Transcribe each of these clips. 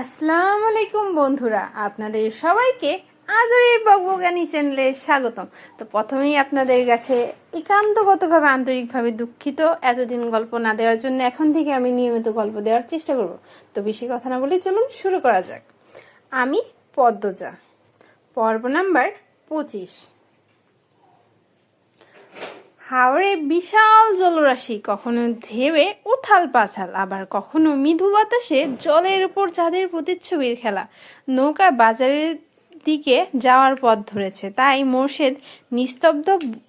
আসসালামু আলাইকুম বন্ধুরা, আপনাদের সবাইকে আদরের বকবগানি চ্যানেলে স্বাগতম। তো প্রথমেই আপনাদের কাছে একান্তগতভাবে, আন্তরিকভাবে দুঃখিত, এতদিন গল্প না দেওয়ার জন্য এখন থেকে আমি নিয়মিত গল্প দেওয়ার চেষ্টা করব। তো বেশি কথা না বলে চলুন শুরু করা যাক। আমি পদ্মজা, পর্ব নাম্বার পঁচিশ। হাওড়ে বিশাল জলরাশি, কখনো ধেবে উথাল পাথাল, আবার কখনো মৃদু বাতাসে জলের উপর চাঁদের প্রতিচ্ছবির খেলা। নৌকা বাজারের দিকে যাওয়ার পথ ধরেছে, তাই মোর্শেদ নিস্তব্ধ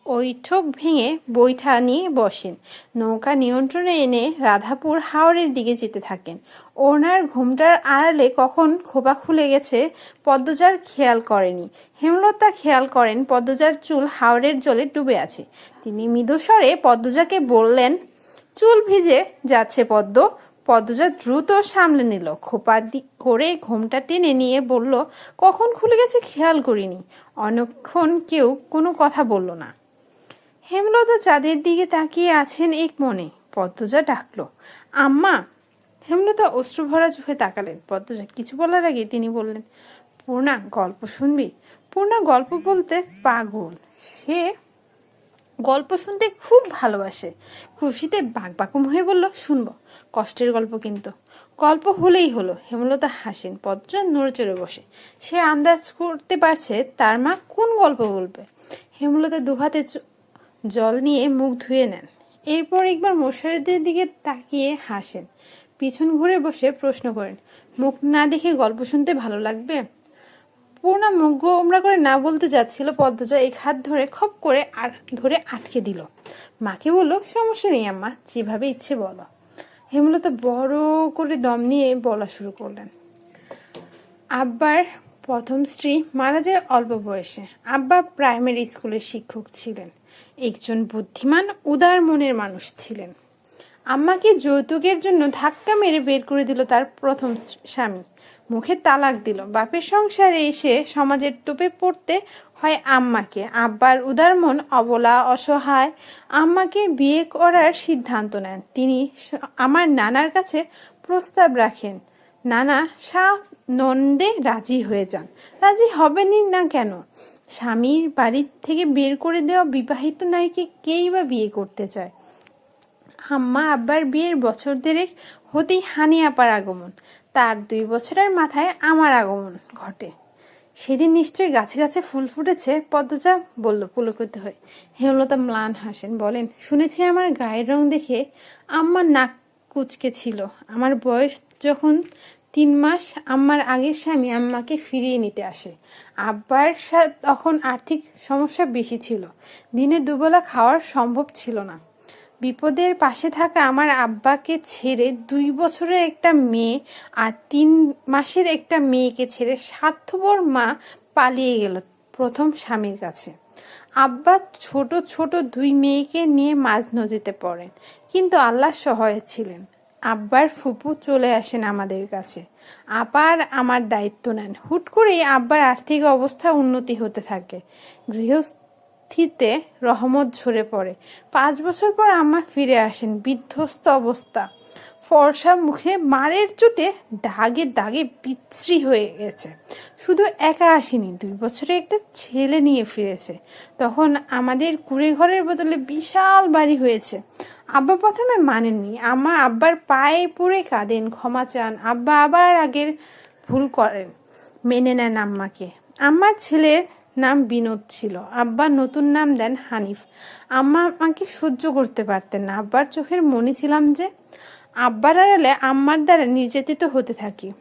বৈঠক ভেঙে বৈঠা নিয়ে বসেন। নৌকা নিয়ন্ত্রণে এনে রাধাপুর হাওড়ের দিকে যেতে থাকেন। ওনার ঘুমটার আড়ালে কখন খোপা খুলে গেছে, পদ্মজার খেয়াল করেনি। হেমলতা খেয়াল করেন, পদ্মজার চুল হাওড়ের জলে ডুবে আছে। তিনি মৃদুস্বরে পদ্মজাকে বললেন, চুল ভিজে যাচ্ছে পদ্ম। পদ্মজা দ্রুত সামলে নিল। খোপা করে ঘোমটা টেনে নিয়ে বলল, কখন খুলে গেছে খেয়াল করিনি। অনেকক্ষণ কেউ কোনো কথা বলল না। হেমলতা চাঁদের দিকে তাকিয়ে আছেন এক মনে। পদ্মজা ডাকলো, আম্মা হেমলতা অশ্রুভরা চোখে তাকালেন। পদ্মজা, কিছু বলার আগে তিনি বললেন, পূর্ণা, গল্প শুনবি? পূর্ণা গল্প বলতে পাগল। সে গল্প শুনতে খুব ভালোবাসে। খুশিতে বাকবাকুম হয়ে বলল, শুনব, কষ্টের গল্প কিন্তু। গল্প হলেই হলো, হেমলতা হাসেন, পদ্মজা নড়ে চড়ে বসে। সে আন্দাজ করতে পারছে তার মা কোন গল্প বলবে। হেমলতা দুহাতে জল নিয়ে মুখ ধুয়ে নেন। এরপর একবার মশারিদের দিকে তাকিয়ে হাসেন। পিছন ঘুরে বসে প্রশ্ন করেন, মুখ না দেখে গল্প শুনতে ভালো লাগবে? পূর্ণা মুখ গোমরা করে না বলতে যাচ্ছিল পদ্মজা এক হাত ধরে খপ করে আর ধরে আটকে দিল। মাকে বলল, সমস্যা নেই আম্মা, যেভাবে ইচ্ছে বলো। হেমলতা বড় করে দম নিয়ে বলা শুরু করলেন। আব্বার প্রথম স্ত্রী মারা যায় অল্প বয়সে। আব্বা প্রাইমারি স্কুলের শিক্ষক ছিলেন। একজন বুদ্ধিমান, উদার মনের মানুষ ছিলেন। আম্মাকে যৌতুকের জন্য ধাক্কা মেরে বের করে দিল তার প্রথম স্বামী। মুখে তালাক দিল। বাপের সংসারে এসে সমাজের টোপে পড়তে হয় আম্মাকে। আব্বার উদার মন অবলা, অসহায়। আম্মাকে বিয়ে করার সিদ্ধান্ত নেন। তিনি আমার নানার কাছে প্রস্তাব রাখেন, নানা শাহ নন্দে রাজি হয়ে যান। রাজি হবেনই না কেন? স্বামীর বাড়ি থেকে বের করে দেওয়া বিবাহিত নারীকে কেই বা বিয়ে করতে চায়? আম্মা আব্বার বিয়ের বছর দেড়েক হতেই হানি আপার আগমন। তার দুই বছরের মাথায় আমার আগমন ঘটে। সেদিন নিশ্চয়ই গাছে গাছে ফুল ফুটেছে, পদ্মজা বলল পুলকিত হয়ে। হেমলতা ম্লান হাসেন, বলেন, শুনেছি আমার গায়ের রং দেখে আম্মার নাক কুচকে ছিল। আমার বয়স যখন তিন মাস, আম্মার আগের স্বামী আম্মাকে ফিরিয়ে নিতে আসে। আব্বার তখন আর্থিক সমস্যা বেশি ছিল। দিনে দুবেলা খাওয়ার সম্ভব ছিল না। বিপদের পাশে থাকা আমার আব্বাকে ছেড়ে দুই বছরের একটা মেয়ে আর তিন মাসের একটা মেয়েকে ছেড়ে স্বার্থপর মা পালিয়ে গেল প্রথম স্বামীর কাছে। আব্বা ছোট ছোট দুই মেয়েকে নিয়ে মাঝ নদীতে পড়েন, কিন্তু আল্লাহ সহায় ছিলেন। আব্বার ফুপু চলে আসেন আমাদের কাছে। আবার আমার দায়িত্ব নেন। হুট করেই আব্বার আর্থিক অবস্থা উন্নতি হতে থাকে। গৃহস্থিতে রহমত ঝরে পড়ে। পাঁচ বছর পর আম্মা ফিরে আসেন, বিধ্বস্ত অবস্থা। ফর্সা মুখে মারের চোটে দাগে দাগে বিচ্ছিরি হয়ে গেছে। শুধু একা আসেনি, দুই বছরে একটা ছেলে নিয়ে ফিরেছে। তখন আমাদের কুড়ে ঘরের বদলে বিশাল বাড়ি হয়েছে। আব্বা প্রথমে মানেননি আমার আব্বার পায়ে পড়ে কাঁদেন, ক্ষমা চান, আব্বা আবার আগের ভুল করেন, মেনে নেন আম্মাকে। আমার ছেলের নাম বিনোদ ছিল। আব্বা নতুন নাম দেন হানিফ। আম্মা আমাকে সহ্য করতে পারতেন না। আব্বার চোখের মনে ছিলাম যে, আব্বার আড়ালে আম্মার দ্বারা নির্যাতিত হতে থাকি।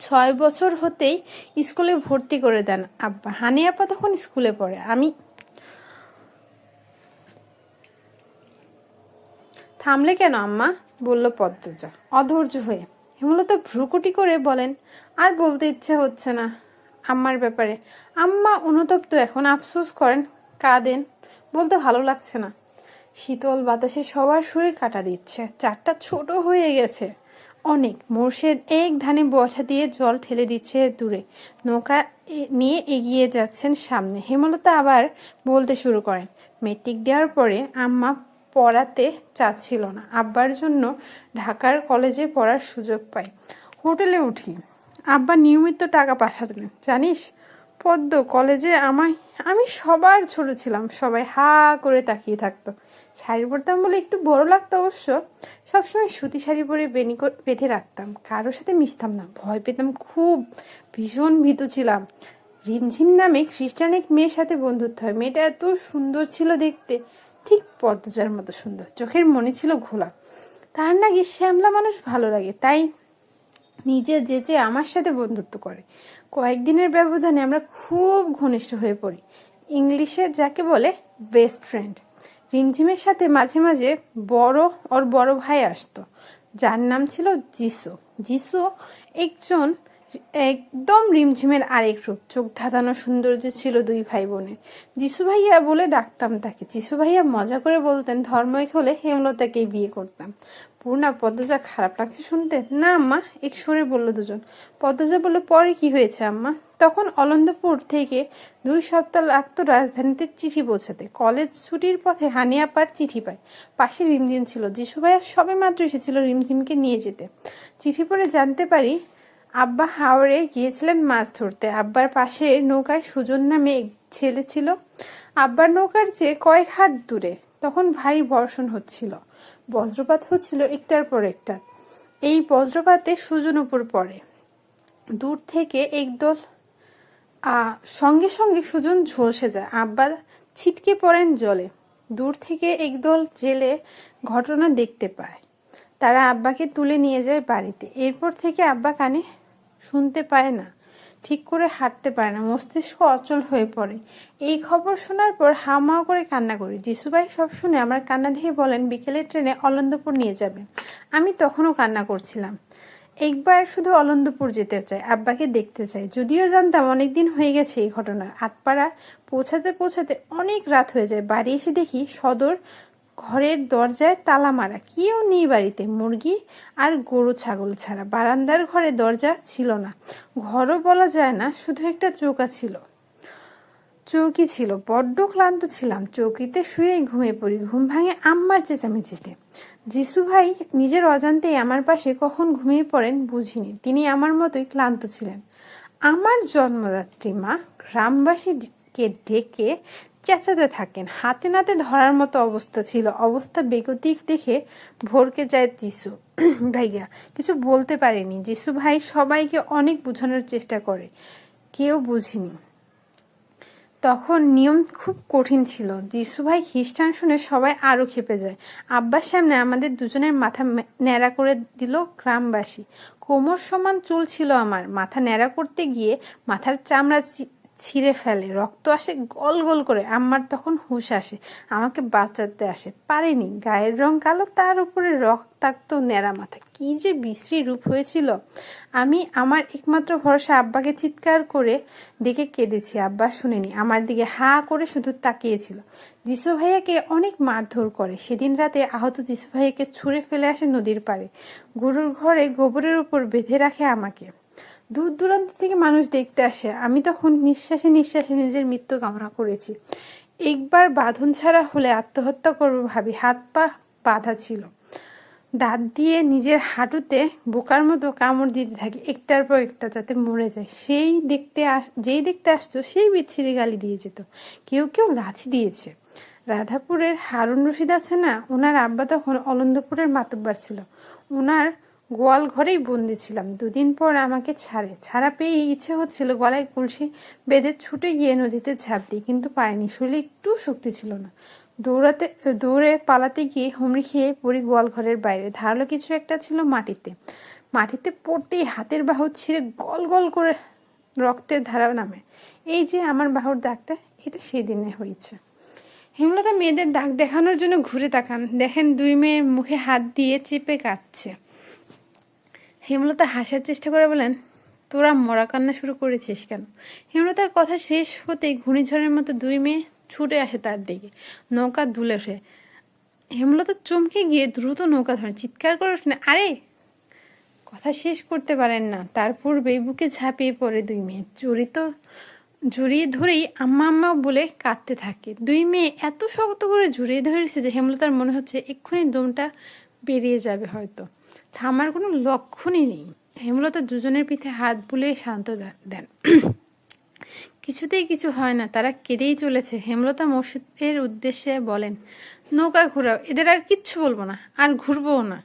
ছয় বছর হতেই স্কুলে ভর্তি করে দেন আব্বা। হানি আপা তখন স্কুলে পড়ে। আমি থামলে কেন আম্মা? বলল পদ্মজা। অধৈর্য হয়ে। হেমলতা ভ্রুকুটি করে বলেন, আর বলতে ইচ্ছে হচ্ছে না। আম্মার ব্যাপারে। আম্মা অনুতপ্ত এখন আফসোস করেন, কাঁদেন, বলতে ভালো লাগছে না। শীতল বাতাসে সবার শরীর কাটা দিচ্ছে, চারটা ছোট হয়ে গেছে। অনেক মোর্শেদ এক ধানে বসা দিয়ে জল ঠেলে দিচ্ছে দূরে। নৌকা নিয়ে এগিয়ে যাচ্ছেন সামনে। হেমলতা আবার বলতে শুরু করেন, মেট্রিক দেওয়ার পরে আম্মা পড়াতে চাচ্ছিল না। আব্বার জন্য ঢাকার কলেজে পড়ার সুযোগ পাই। হোটেলে উঠি। আব্বা নিয়মিত টাকা পাঠাতেন, জানিস? পদ্ম কলেজে আমায়, আমি সবার ছোট ছিলাম, সবাই হা করে তাকিয়ে থাকতো। শাড়ি পরতাম বলে একটু বড় লাগতো অবশ্য। সবসময় সুতি শাড়ি পরে বেনি পেটে রাখতাম। কারোর সাথে মিশতাম না, ভয় পেতাম খুব। ভীষণ ভীত ছিলাম। রিমঝিম নামে খ্রিস্টান এক মেয়ের সাথে বন্ধুত্ব হয়। মেয়েটা এত সুন্দর ছিল দেখতে, ঠিক পদ্মজার মতো সুন্দর। চোখের মনে ছিল ঘোলা। তার নাকি শ্যামলা মানুষ ভালো লাগে, তাই নিজে যেচে আমার সাথে বন্ধুত্ব করে। কয়েকদিনের ব্যবধানে আমরা খুব ঘনিষ্ঠ হয়ে পড়ি। ইংলিশে যাকে বলে বেস্ট ফ্রেন্ড রিমঝিমের সাথে মাঝে মাঝে বড়, ওর বড় ভাই আসতো। যার নাম ছিল জিসু। জিসু একজন একদম রিমঝিমের আরেক রূপ। চোখ ধাঁধানো সৌন্দর্য ছিল দুই ভাই বোনের যিশু ভাইয়া বলে ডাকতাম তাকে। যিশু ভাইয়া মজা করে বলতেন ধর্ম এক হলে হেমলতাকেই বিয়ে করতাম। পূর্ণা, পদ্মজা খারাপ লাগছে শুনতে? না, আম্মা, এক সরে বলল দুজন। পদ্মজা বলল, পরে কি হয়েছে, আম্মা? তখন অলন্দপুর থেকে দুই সপ্তাহ লাগতো রাজধানীতে চিঠি পৌঁছাতে। কলেজ ছুটির পথে হানিয়াপার চিঠি পায়। পাশে রিমঝিম ছিল। যিশু ভাইয়া সবে মাত্র এসেছিল রিমঝিমকে নিয়ে যেতে। চিঠি পড়ে জানতে পারি, আব্বা হাওড়ে গিয়েছিলেন মাছ ধরতে। আব্বার পাশে নৌকায় সুজন নামে ছেলে ছিল। আব্বার নৌকার চেয়ে কয়েক হাত দূরে। তখন ভারী বর্ষণ হচ্ছিল। বজ্রপাত হচ্ছিল একটার পর একটা। এই বজ্রপাতে সুজন উপর পড়ে। দূর থেকে একদল সঙ্গে সঙ্গে সুজন ঝলসে যায়। আব্বা ছিটকে পড়েন জলে। দূর থেকে একদল জেলে ঘটনা দেখতে পায়। তারা আব্বাকে তুলে নিয়ে যায় বাড়িতে। এরপর থেকে আব্বা কানে শুনতে পায় না। ঠিক করে হাঁটতে পারে না, মস্তিষ্ক অচল হয়ে পড়ে। এই খবর শোনার পর হামাও করে কান্না করি। যিশুভাই সব শুনে আমার কান্না দেখে বলেন, বিকেলের ট্রেনে অলন্দপুর নিয়ে যাবে। আমি তখনও কান্না করছিলাম। একবার শুধু অলন্দপুর যেতে চাই, আব্বাকে দেখতে চাই। যদিও জানতাম অনেক দিন হয়ে গেছে এই ঘটনা। আটপাড়া পৌঁছাতে পৌঁছাতে অনেক রাত হয়ে যায়। বাড়ি এসে দেখি সদর ঘরের দরজায় তালা মারা। কেউ নেই বাড়িতে, মুরগি আর গরু, ছাগল ছাড়া। বারান্দার ঘরে দরজা ছিল না। ঘরও বলা যায় না, শুধু একটা চৌকা ছিল। চৌকি ছিল। বড্ড ক্লান্ত ছিলাম। চৌকিতে শুয়ে ঘুমিয়ে পড়ি। ঘুম ভাঙে আম্মার চেঁচামেচিতে। যিশু ভাই নিজের অজান্তেই আমার পাশে কখন ঘুমিয়ে পড়েন বুঝিনি। তিনি আমার মতোই ক্লান্ত ছিলেন। আমার জন্মদাত্রী মা গ্রামবাসীকে ডেকে চেঁচাতে থাকেন। হাতে নাতে ধরার মতো অবস্থা ছিল। অবস্থা বেগতিক দেখে ভরকে যায় যিশু ভাইয়া, কিছু বলতে পারেনি। যিশু ভাই সবাইকে অনেক বোঝানোর চেষ্টা করে। কেউ বুঝিনি। তখন নিয়ম খুব কঠিন ছিল। যিশু ভাই খ্রিস্টান শুনে সবাই আরও খেপে যায়। আব্বার সামনে আমাদের দুজনের মাথা ন্যাড়া করে দিল গ্রামবাসী। কোমর সমান চুল ছিল আমার। মাথা ন্যাড়া করতে গিয়ে মাথার চামড়া ছিঁড়ে ফেলে, রক্ত আসে গল গল করে। আমার তখন হুঁশ আসে, আমাকে বাঁচাতে আসে। পারেনি, গায়ের রং কালো, তার উপরে রক্তাক্ত ন্যাড়া মাথা। কি যে বিশ্রী রূপ হয়েছিল। আমি আমার একমাত্র ভরসা আব্বাকে চিৎকার করে ডেকে কেঁদেছি, আব্বা শুনেনি। আমার দিকে হা করে শুধু তাকিয়েছিল। যিশু ভাইয়াকে অনেক মারধর করে। সেদিন রাতে আহত যিশু ভাইয়াকে ছুঁড়ে ফেলে আসে নদীর পাড়ে। গরুর ঘরে গোবরের উপর বেঁধে রাখে আমাকে। দূর দূরান্ত থেকে মানুষ দেখতে আসে। আমি তখন নিঃশ্বাসে নিঃশ্বাসে নিজের মৃত্যু কামনা করেছি। একবার বাঁধন ছাড়া হলে আত্মহত্যা করব ভাবি, হাত পা বাঁধা ছিল। দাঁত দিয়ে নিজের হাঁটুতে বোকার মতো কামড় দিতে থাকি, একটার পর একটা যাতে মরে যায়। সেই দেখতে যেই দেখতে আসতো, সেই বিচ্ছিরি গালি দিয়ে যেত। কেউ কেউ লাথি দিয়েছে। রাধাপুরের হারুন রশিদ আছে না? ওনার আব্বা তখন অলন্দপুরের মাতব্বার ছিল। ওনার গোয়াল ঘরেই বন্দি ছিলাম। দুদিন পর আমাকে ছাড়ে। ছাড়া পেয়ে ইচ্ছে হচ্ছিল গলায় কলসি বেঁধে ছুটে গিয়ে নদীতে ঝাঁপ দিই, কিন্তু পায়নি। শরীরে একটু শক্তি ছিল না। দৌড়াতে, দৌড়ে পালাতে গিয়ে হুমড়ি খেয়ে পড়ি গোয়াল ঘরের বাইরে। ধারালো কিছু একটা ছিল মাটিতে। মাটিতে পড়তেই হাতের বাহু ছিঁড়ে গল গল করে রক্তের ধারা নামে। এই যে আমার বাহুর দাগটা, এটা সেই দিনে হয়েছে। হেমলতা মেয়েদের ডাক দেখানোর জন্য ঘুরে তাকান। দেখেন দুই মেয়ে মুখে হাত দিয়ে চেপে কাটছে হেমলতা হাসার চেষ্টা করে বলেন, তোরা মরা কান্না শুরু করেছিস কেন? হেমলতার কথা শেষ হতেই ঘূর্ণিঝড়ের মতো দুই মেয়ে ছুটে আসে তার দিকে। নৌকা দুলে ওঠে। হেমলতা চমকে গিয়ে দ্রুত নৌকা ধরে। চিৎকার করে ওঠেন আরে! কথা শেষ করতে পারেন না। তার পূর্বেই বুকে ঝাঁপিয়ে পড়ে দুই মেয়ে। জড়িত জড়িয়ে ধরেই আম্মা আম্মা বলে কাঁদতে থাকে। দুই মেয়ে এত শক্ত করে জড়িয়ে ধরেছে যে হেমলতার মনে হচ্ছে এক্ষুনি দমটা বেরিয়ে যাবে হয়তো। থামার কোনো লক্ষণই নেই। হেমলতা দুজনের পিঠে হাত বুলিয়ে শান্ত দেন। কিছুতেই কিছু হয় না, তারা কেঁদেই চলেছে। হেমলতা মসজিদের উদ্দেশ্যে বলেন, নৌকা ঘোরাও, এদের আর কিচ্ছু বলব না, আর ঘুরবও না।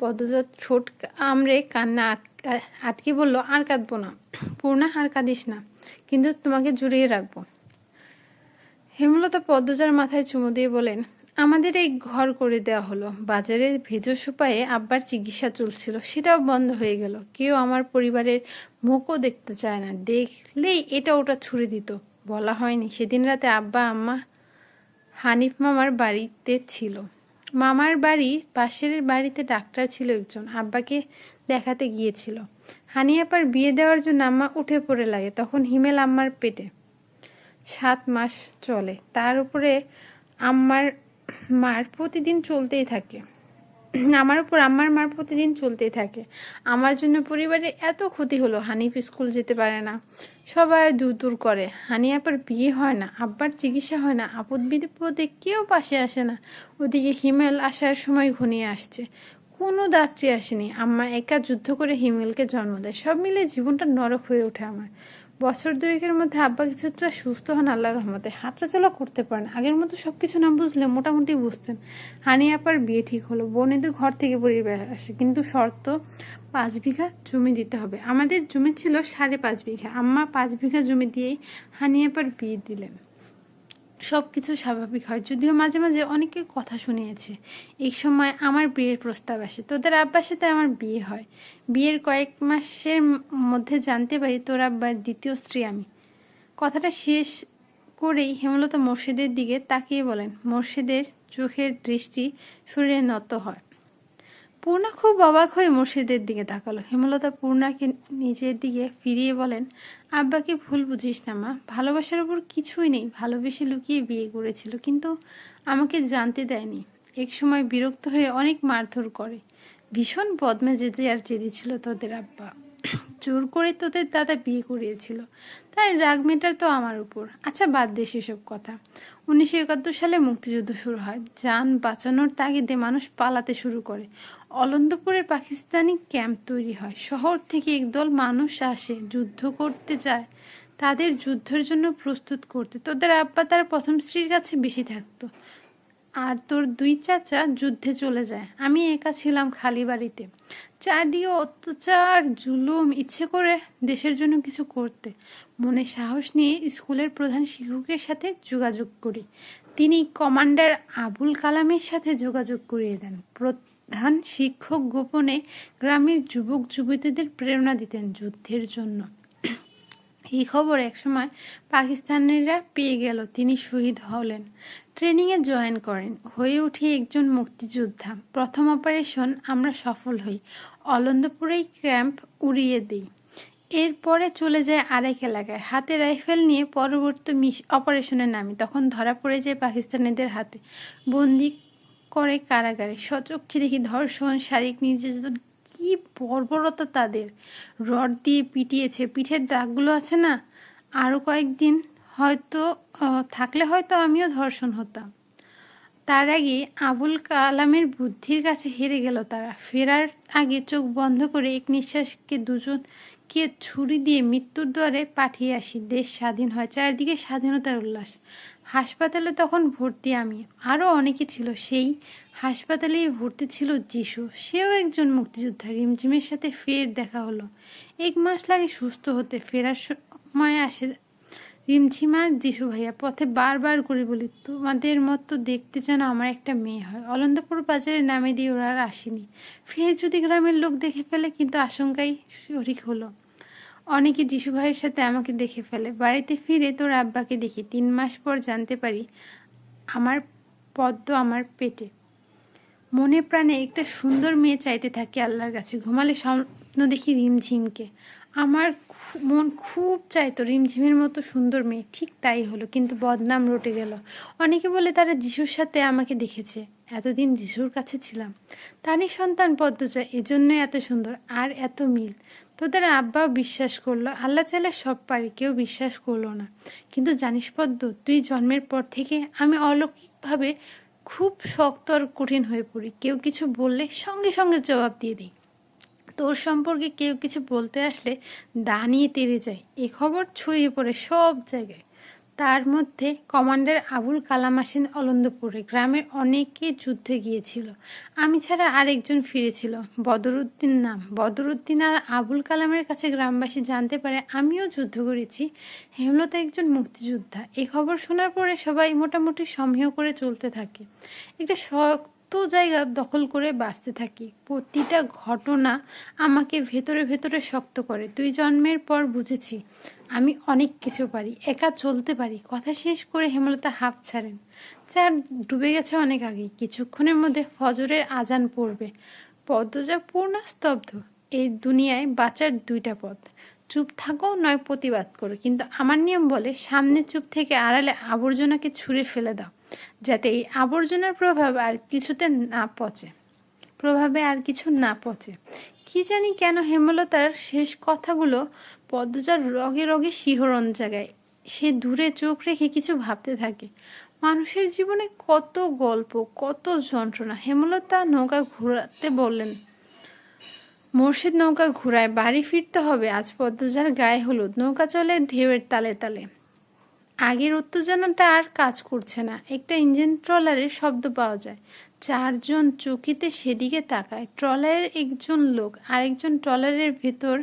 পদ্মজা ঠোঁট আমরে কান্না আটকে বলল, আর কাঁদবো না, পূর্ণা, আর কাঁদিস না, কিন্তু তোমাকে জুড়িয়ে রাখব। হেমলতা পদ্মজার মাথায় চুমু দিয়ে বলেন আমাদের এই ঘর করে দেওয়া হলো। বাজারে ভেজো সুপায়ে আব্বার চিকিৎসা চলছিল। সেটাও বন্ধ হয়ে গেল। কেউ আমার পরিবারের মুখও দেখতে চায় না। দেখলেই এটা ওটা ছুড়ে দিত। বলা হয়নি। সেদিন রাতে আব্বা, আম্মা, হানিফ মামার বাড়িতে ছিল। মামার বাড়ি পাশের বাড়িতে ডাক্তার ছিল একজন। আব্বাকে দেখাতে গিয়েছিল। হানি আপার বিয়ে দেওয়ার জন্য আম্মা উঠে পড়ে লাগে। তখন হিমেল আম্মার পেটে সাত মাস চলে। তার উপরে আম্মার মার প্রতিদিন চলতেই থাকে। আমার উপর আমার মার প্রতিদিন চলতেই থাকে। আমার জন্য পরিবারে এত ক্ষতি হলো, হানিফ স্কুল যেতে পারে না। সবার দূর দূর করে। হানি আপার বিয়ে হয় না, আব্বার চিকিৎসা হয় না, আপদ বিপদে কেউ পাশে আসে না। ওদিকে হিমেল আসার সময় ঘনিয়ে আসছে। কোনো দাত্রী আসেনি। আম্মা একা যুদ্ধ করে হিমেলকে জন্ম দেয়। সব মিলে জীবনটা নরক হয়ে ওঠে আমার। বছর দুয়েকের মধ্যে আব্বা কিছুটা সুস্থ হন আল্লাহ রহমতে। হাঁটা চলা করতে পারেন। আগের মতো সব কিছু না বুঝলে মোটামুটি বুঝতেন। হানি আপার বিয়ে ঠিক হলো। বোনেদের ঘর থেকে পরিবার আসে। কিন্তু শর্ত, পাঁচ বিঘা জমি দিতে হবে। আমাদের জমি ছিল সাড়ে পাঁচ বিঘা। আম্মা পাঁচ বিঘা জমি দিয়েই হানি আপার বিয়ে দিলেন। সব কিছু স্বাভাবিক হয়। যদিও মাঝে মাঝে অনেকে কথা শুনিয়েছে, এই সময় আমার বিয়ের প্রস্তাব আসে। তোদের আব্বার সাথে আমার বিয়ে হয়। বিয়ের কয়েক মাসের মধ্যে জানতে পারি তোর আব্বার দ্বিতীয় স্ত্রী আমি। কথাটা শেষ করেই হেমলতা মোর্শেদের দিকে তাকিয়ে বলেন, মোর্শেদের চোখের দৃষ্টি শরীরে নত হয়। পূর্ণা খুব অবাক হয়ে মুর্শিদের দিকে তাকালো। হেমলতা পূর্ণাকে নিজের দিকে ফিরিয়ে বলেন আব্বাকে ভুল বুঝিস না, মা। ভালোবাসার উপর কিছুই নেই। ভালোবেসে লুকিয়ে বিয়ে করেছিল, কিন্তু আমাকে জানতে দেয়নি। এক সময় বিরক্ত হয়ে অনেক মারধর করে। ভীষণ বদমেজেজে আর জেদি ছিল তোদের আব্বা। জোর করে তোদের দাদা বিয়ে করিয়েছিল। তাই রাগ মেটার তো আমার উপর। আচ্ছা বাদ দে সেসব কথা। উনিশশো একাত্তর সালে মুক্তিযুদ্ধ শুরু হয়। যান বাঁচানোর তাগিদে মানুষ পালাতে শুরু করে। অলন্দপুরে পাকিস্তানি ক্যাম্প তৈরি হয়। শহর থেকে একদল মানুষ আসে, যুদ্ধ করতে যায়। তাদের যুদ্ধের জন্য প্রস্তুত করতে। তোদের আব্বা তার প্রথম স্ত্রীর কাছে বেশি থাকতো। আর তোর দুই চাচা যুদ্ধে চলে যায়। আমি একা ছিলাম খালি বাড়িতে। চারদিকে অত্যাচার, জুলুম, ইচ্ছে করে দেশের জন্য কিছু করতে। মনে সাহস নিয়ে স্কুলের প্রধান শিক্ষকের সাথে যোগাযোগ করি। তিনি কমান্ডার আবুল কালামের সাথে যোগাযোগ করিয়ে দেন। প্রধান শিক্ষক গোপনে গ্রামের যুবক যুবতীদের প্রেরণা দিতেন যুদ্ধের জন্য। এই খবর একসময় পাকিস্তানিরা পেয়ে গেল। তিনি শহীদ হলেন। ট্রেনিংয়ে জয়েন করেন। হয়ে উঠে একজন মুক্তিযোদ্ধা। প্রথম অপারেশন আমরা সফল হই। অলন্দপুরেই ক্যাম্প উড়িয়ে দিই। এরপরে চলে যায় আরেক এলাকায়। হাতে রাইফেল নিয়ে পরবর্তী মিশ, অপারেশনে নামি। তখন ধরা পড়ে যায় পাকিস্তানিদের হাতে। বন্দি করে কারাগারে। সচক্ষে দেখি ধর্ষণ, শারীরিক নির্যাতন। কি বর্বরতা তাদের। রড দিয়ে পিটিয়েছে। পিঠের দাগগুলো আছে না? আরও কয়েকদিন হয়তো থাকলে হয়তো আমিও ধর্ষণ হতাম। তার আগে আবুল কালামের বুদ্ধির কাছে হেরে গেল তারা। ফেরার আগে চোখ বন্ধ করে এক নিঃশ্বাসকে দুজনকে ছুরি দিয়ে মৃত্যুর দ্বারে পাঠিয়ে আসি। দেশ স্বাধীন হয়, চারিদিকে স্বাধীনতার উল্লাস। হাসপাতালে তখন ভর্তি আমি। আরও অনেকে ছিল, সেই হাসপাতালেই ভর্তি ছিল যিশু। সেও একজন মুক্তিযোদ্ধা। রিমঝিমের সাথে ফের দেখা হলো। এক মাস লাগে সুস্থ হতে। ফেরার সময় আসে রিমঝিমার যিশু ভাইয়া, পথে বারবার করে বলি, তোমাদের মতো দেখতে যেন আমার একটা মেয়ে হয়। অলন্দপুর বাজারে নামে দিয়ে ওরা আর আসেনি। ফের যদি গ্রামের লোক দেখে ফেলে, কিন্তু আশঙ্কাই শরিক হলো। অনেকে যিশু ভাইয়ের সাথে আমাকে দেখে ফেলে। বাড়িতে ফিরে তোর আব্বাকে দেখি। তিন মাস পর জানতে পারি, আমার পদ্ম আমার পেটে। মনে প্রাণে একটা সুন্দর মেয়ে চাইতে থাকি আল্লাহর কাছে। ঘুমালে স্বপ্ন দেখি রিমঝিমকে। আমার মন খুব চাইতো রিমঝিমের মতো সুন্দর মেয়ে, ঠিক তাই হলো, কিন্তু বদনাম রটে গেল। অনেকে বলে তারা যিশুর সাথে আমাকে দেখেছে, এতদিন যিশুর কাছে ছিলাম। তারই সন্তান পদ্মজা, এজন্য এত সুন্দর, আর এত মিল। তোদের আব্বাও বিশ্বাস করল, আল্লাহ চাইলে সব পারে, কেউ বিশ্বাস করল না। কিন্তু জানিস পদ্ম, তুই জন্মের পর থেকে আমি অলৌকিকভাবে খুব শক্ত আর কঠিন হয়ে পড়ি। কেউ কিছু বললে সঙ্গে সঙ্গে জবাব দিয়ে দিই। তোর সম্পর্কে কেউ কিছু বলতে আসলে দাঁড়িয়ে তেড়ে যায়। এ খবর ছড়িয়ে পড়ে সব জায়গায়। তার মধ্যে কমান্ডার আবুল কালাম আসেন অলন্দপুরে। গ্রামের অনেকে যুদ্ধে গিয়েছিল। আমি ছাড়া আরেকজন ফিরেছিল। বদরুদ্দিন নাম। বদরুদ্দিন আর আবুল কালামের কাছে গ্রামবাসী জানতে পারে, আমিও যুদ্ধ করেছি। হেমলতা একজন মুক্তিযোদ্ধা। এই খবর শোনার পরে সবাই মোটামুটি সমীহ করে চলতে থাকে। একটা শক্ত জায়গা দখল করে বাঁচতে থাকি। প্রতিটা ঘটনা আমাকে ভেতরে ভেতরে শক্ত করে। দুই জন্মের পর বুঝেছি, আমি অনেক কিছু পারি, একা চলতে পারি। কথা শেষ করে হেমলতা হাফ ছাড়েন। চার ডুবে গেছে অনেক আগেই। কিছুক্ষণের মধ্যে ফজরের আজান পড়বে। পদ্মজা পূর্ণ স্তব্ধ। এই দুনিয়ায় বাঁচার দুইটা পথ। চুপ থাকো নয় প্রতিবাদ করো। কিন্তু আমার নিয়ম বলে, সামনে চুপ থেকে আড়ালে আবর্জনাকে ছুঁড়ে ফেলে দাও। যাতে এই আবর্জনার প্রভাব আর কিছুতে না পচে। প্রভাবে আর কিছু না পচে। কি জানি কেন হেমলতার শেষ কথাগুলো পদ্মজার রগে রগে শিহরণ জাগায়। সে দূরে চোখ রেখে কিছু ভাবতে থাকে। মানুষের জীবনে কত গল্প, কত যন্ত্রণা। হেমলতা নৌকা ঘোরাতে বললেন, মোর্শেদ নৌকা ঘোরায় বাড়ি ফিরতে হবে। আজ পদ্মজার গায়ে হলুদ। নৌকা চলে ঢেউয়ের তালে তালে। আগের উত্তেজনাটা আর কাজ করছে না। একটা ইঞ্জিন ট্রলারের শব্দ পাওয়া যায়। চারজন চকিতে সেদিকে তাকায়। ট্রলারের একজন লোক আরেকজন ট্রলারের ভেতর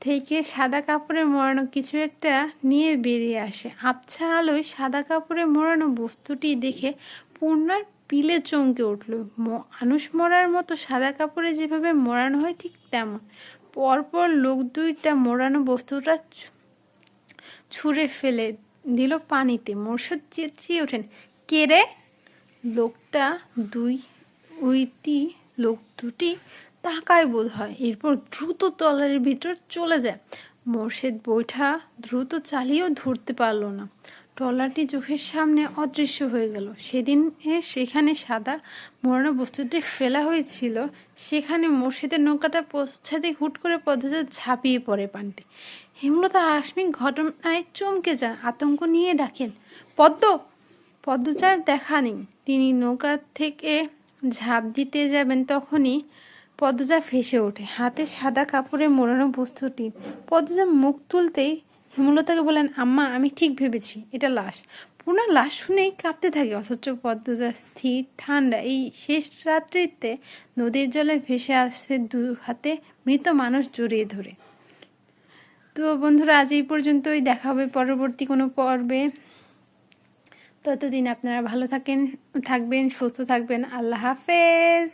থেকে সাদা কাপড়ে মোড়ানো কিছু একটা নিয়ে বেরিয়ে আসে। আবছা আলোয় সাদা কাপড়ে মোড়ানো বস্তুটি দেখে পূর্ণার পিলে চমকে উঠল। মানুষ মরার মতো সাদা কাপড়ে যেভাবে মোড়ানো হয় ঠিক তেমন। পরপর লোক দুইটা মোড়ানো বস্তুটা ছুঁড়ে ফেলে দিল পানিতে। মোর্শদ চেঁচিয়ে ওঠেন, কে রে? লোকটা দুই উইতি, লোক দুটি তাকায় বোধ হয় এরপর দ্রুত তলারের ভিতর চলে যায়। মোর্শেদ বৈঠা দ্রুত চালিয়েও ধরতে পারল না। ট্রলারটি চোখের সামনে অদৃশ্য হয়ে গেল। সেদিন সেখানে সাদা মোড়ানো বস্তুটি ফেলা হয়েছিল। সেখানে মোর্শেদের নৌকাটা পৌঁছাতে হুট করে পদ্ধতি ঝাঁপিয়ে পড়ে পানিতে। হেমলতা আকস্মিক ঘটনায় চমকে যান, আতঙ্ক নিয়ে ডাকেন, পদ্ম, পদ্মচার দেখা নেই। তিনি নৌকা থেকে ঝাঁপ দিতে যাবেন তখনই পদ্মজা ফেসে ওঠে। হাতে সাদা কাপড়ে মোড়ানো বস্তুটি পদ্মজা মুখ তুলতেই হেমলতাকে বলেন, আম্মা, আমি ঠিক ভেবেছি, এটা লাশ। পুনার লাশ শুনেই কাঁপতে থাকে, অথচ পদ্মজা স্থির, ঠান্ডা। এই শেষ রাত্রিতে নদীর জলে ভেসে আসছে দু হাতে মৃত মানুষ জড়িয়ে ধরে। তো বন্ধুরা, আজ এই পর্যন্তই। দেখা হবে পরবর্তী কোনো পর্বে। ততদিন আপনারা ভালো থাকেন, থাকবেন, সুস্থ থাকবেন। আল্লাহ হাফেজ।